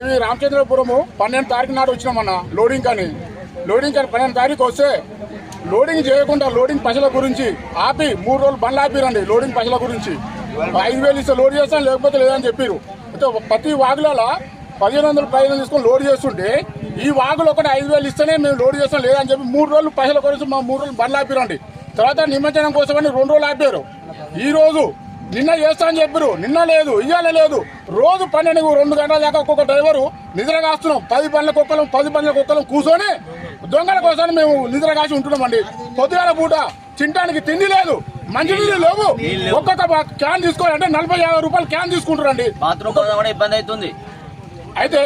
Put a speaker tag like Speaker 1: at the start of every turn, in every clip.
Speaker 1: రామచంద్రపురము పన్నెండు తారీఖు నాడు వచ్చినామన్న లోడింగ్ కానీ. లోడింగ్ కానీ పన్నెండు తారీఖు వస్తే లోడింగ్ చేయకుండా లోడింగ్ పశుల గురించి ఆపి మూడు రోజులు బండ్లు ఆపిరండి లోడింగ్ పశుల గురించి. ఐదు వేలు ఇస్తే లోడ్ చేస్తాను లేకపోతే లేదని చెప్పారు అయితే ప్రతి వాగులలో పదిహేను వందలు పదిహేను తీసుకొని లోడ్ చేస్తుంటే ఈ వాగులు ఒకటి ఐదు వేలు ఇస్తేనే మేము లోడ్ చేస్తాం లేదని చెప్పి మూడు రోజులు పైసల గురించి మా మూడు రోజులు బండ్లు ఆపిరండి. తర్వాత నిమజ్జనం కోసమని రెండు రోజులు ఆపారు. ఈరోజు నిన్న చేస్తా అని చెప్పారు నిన్న లేదు ఇయ్యాల లేదు. రోజు పన్నెండు రెండు గంటల దాకా ఒక్కొక్క డ్రైవరు నిద్ర కాస్తున్నాం. పది పనుల కుక్కలం పది పనుల కుక్కలం కూర్చొని దొంగల కోసం మేము నిద్ర కాసి ఉంటున్నామండి. పొద్దుగాల పూట తినడానికి తిండి లేదు మంచినీళ్ళు లేవు. ఒక్కొక్క క్యాన్ తీసుకోవాలంటే నలభై యాభై రూపాయలు క్యాన్ తీసుకుంటారండి
Speaker 2: ఇబ్బంది అవుతుంది.
Speaker 1: అయితే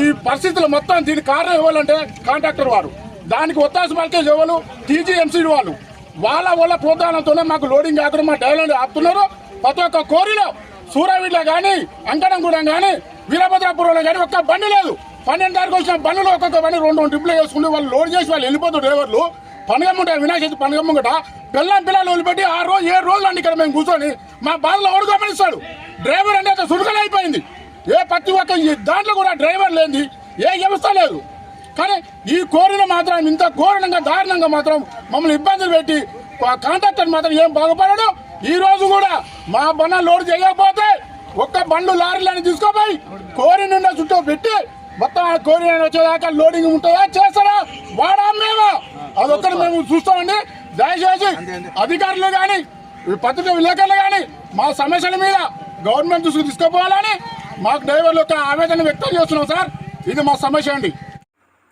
Speaker 1: ఈ పరిస్థితులు మొత్తం దీనికి కారణం ఇవ్వాలంటే కాంట్రాక్టర్ వారు. దానికి ఒత్తాస పలికే ఎవరు? టీజీఎంసీ వాళ్ళు. వాళ్ళ వాళ్ళ ప్రోత్సాహంతోనే మాకు లోడింగ్ కాకుండా మా డైలాండ్ ఆపుతున్నారు. ప్రతి ఒక్క కోరిలో సూర్యవీడిలో కానీ అంకణంగూడెం కానీ వీరభద్రాపురంలో కానీ ఒక్క బండి లేదు. పన్నెండు తారీఖు వచ్చిన బండ్లు ఒక్కొక్క బండి రెండు రెండు ట్రిప్లు వేసుకుని వాళ్ళు లోడ్ చేసి వాళ్ళు వెళ్ళిపోతారు డ్రైవర్లు పండుగ ముంట వినాయక పండుగ ముంగట పిల్లం పిల్లలు వదిలిపెట్టి ఆ రోజు ఏడు రోజులు అండి ఇక్కడ మేము కూర్చొని మా బాధలో ఎవడు గమనిస్తాడు? డ్రైవర్ అంటే అంత సుడుకలు అయిపోయింది. ఏ ప్రతి ఒక్క దాంట్లో కూడా డ్రైవర్ లేని ఏ వ్యవస్థ లేదు. కానీ ఈ కోరిన మాత్రం ఇంత ఘోరణంగా దారుణంగా మాత్రం మమ్మల్ని ఇబ్బందులు పెట్టి కాంట్రాక్టర్ మాత్రం ఏం బాగుపడడు. ఈ రోజు కూడా మా బండ లోడ్ చేయకపోతే ఒక్క బండ్లు లారీలని తీసుకోపోయి కోరి నిండా చుట్టూ పెట్టి మొత్తం ఆ కోరి వచ్చేదాకా లోడింగ్ ఉంటుందా? చేస్తారా? వాడా మేము? అదొక్కటి మేము చూస్తామండి. దయచేసి అధికారులు కానీ పత్రిక విలేకరులు కానీ మా సమస్యల మీద గవర్నమెంట్ దృష్టికి తీసుకుపోవాలని మాకు డ్రైవర్లు యొక్క ఆవేదన వ్యక్తం చేస్తున్నాం సార్. ఇది మా సమస్య అండి.